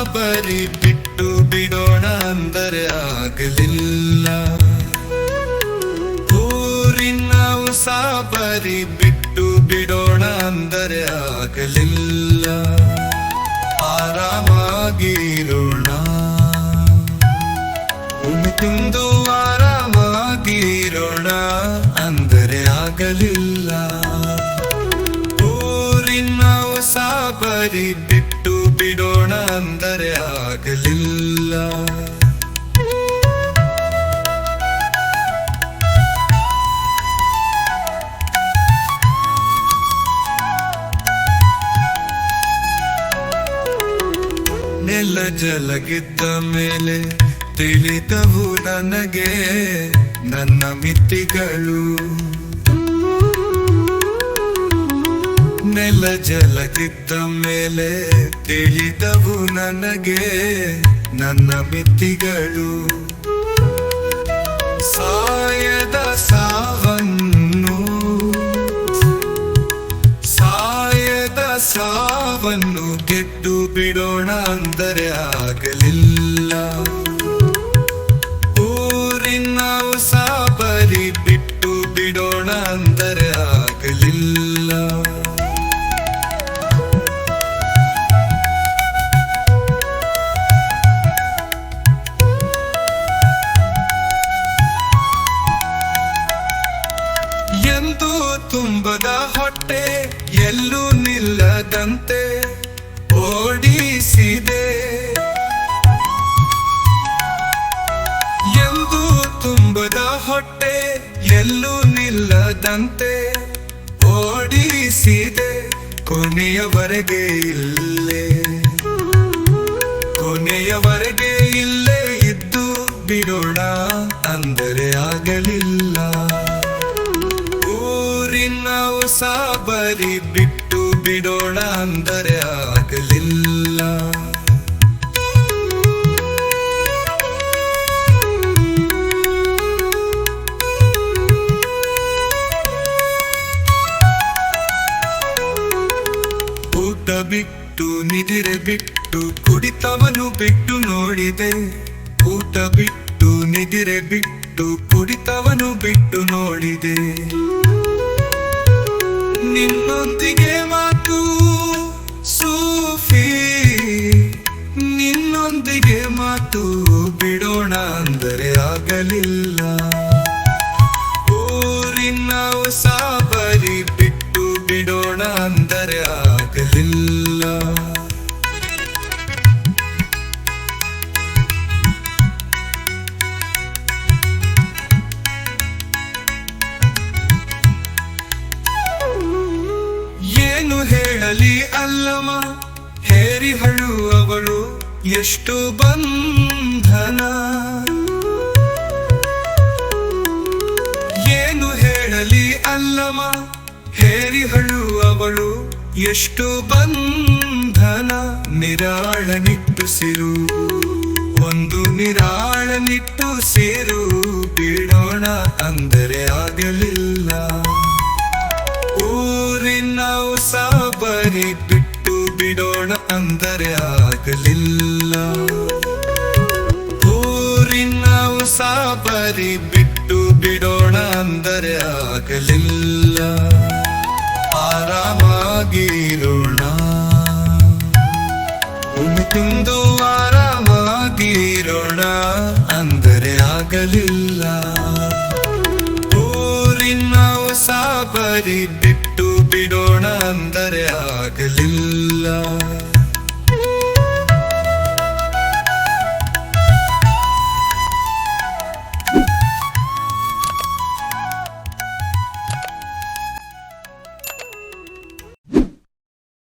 ಸಾಬರಿ ಬಿಟ್ಟು ಬಿಡೋಣ ಅಂದರೆ ಆಗಲಿಲ್ಲ. ಊರಿನ ಸಾಬರಿ ಬಿಟ್ಟು ಬಿಡೋಣ ಅಂದರೆ ಆಗಲಿಲ್ಲ. ಆರಾಮಾಗಿರೋಣ. ಉಣ್ತಿಂದು ಆರಾಮಾಗಿರೋಣ ಅಂದರೆ ಆಗಲಿಲ್ಲ. ಊರಿನ ಸಾಬರಿ ಬಿಟ್ಟು ಅಂದರೆ ಆಗಲಿಲ್ಲ. ನೆಲ ಜಲಗಿದ್ದ ಮೇಲೆ ತಿಳಿದವು ನನಗೆ ನನ್ನ ಮಿತಿಗಳು. ನೆಲ ಮೇಲೆ ತಿಳಿದವು ನನಗೆ ನನ್ನ ಮಿತಿಗಳು. ಸಾಯದ ಸಾವನ್ನು ಸಾಯದ ಸಾವನ್ನು ಗೆದ್ದು ಬಿಡೋಣ ಅಂದರೆ ಆಗಲಿಲ್ಲ. ಊರಿನ ಸಾಬರಿ ಬಿಟ್ಟು ಬಿಡೋಣ ತುಂಬದ ಹೊಟ್ಟೆ ಎಲ್ಲೂ ನಿಲ್ಲದಂತೆ ಓಡಿಸಿದೆ. ಎಂದು ತುಂಬದ ಹೊಟ್ಟೆ ಎಲ್ಲೂ ನಿಲ್ಲದಂತೆ ಓಡಿಸಿದೆ. ಕೊನೆಯವರೆಗೆ ಇಲ್ಲೇ. ಕೊನೆಯವರೆಗೆ ಇಲ್ಲೇ ಇದ್ದು ಬಿಡೋಣ, ಅಂದರೆ ಆಗಲಿಲ್ಲ. ಸಾಬರಿ ಬಿಟ್ಟು ಬಿಡೋಣ ಅಂದರೆ ಆಗಲಿಲ್ಲ. ಊಟ ಬಿಟ್ಟು, ನಿದಿರೆ ಬಿಟ್ಟು, ಕುಡಿತವನು ಬಿಟ್ಟು ನೋಡಿದೆ. ಊಟ ಬಿಟ್ಟು, ನಿದಿರೆ ಬಿಟ್ಟು, ಕುಡಿತವನು ಬಿಟ್ಟು ನೋಡಿದೆ. ನಿನ್ನೊಂದಿಗೆ ಮಾತು ಸೂಫಿ ನಿನ್ನೊಂದಿಗೆ ಮಾತು ಬಿಡೋಣ ಅಂದರೆ ಆಗಲಿಲ್ಲ. ಅಲ್ಲಮ ಹೇರಿಹಳು ಅವಳು ಎಷ್ಟು ಬಂಧನ. ಏನು ಹೇಳಲಿ ಅಲ್ಲಮ ಹೇರಿಹಳು ಅವಳು ಎಷ್ಟು ಬಂಧನ. ನಿರಾಳ ನಿಟ್ಟುಸಿರು ಒಂದು ನಿರಾಳ ನಿಟ್ಟು ಸೇರು ಬಿಡೋಣ ಅಂದರೆ ಆಗಲಿಲ್ಲ. ಊರಿನ ಸಾಬರಿ ಬಿಟ್ಟು ಬಿಡೋಣ ಅಂದರೆ ಆಗಲಿಲ್ಲ ಊರಿನ ಸಾಬರಿ ಬಿಟ್ಟು ಬಿಡೋಣ ಅಂದರೆ ಆಗಲಿಲ್ಲ ಆರಾಮಾಗಿರೋಣ ಉಣ್ತಿಂದು ಆರಾಮಾಗಿರೋಣ ಅಂದರೆ ಆಗಲಿಲ್ಲ ಊರಿನ ಸಾಬರಿ ಬಿಟ್ಟು ಬಿಡೋಣ ಅಂದರೆ ಆಗಲಿಲ್ಲ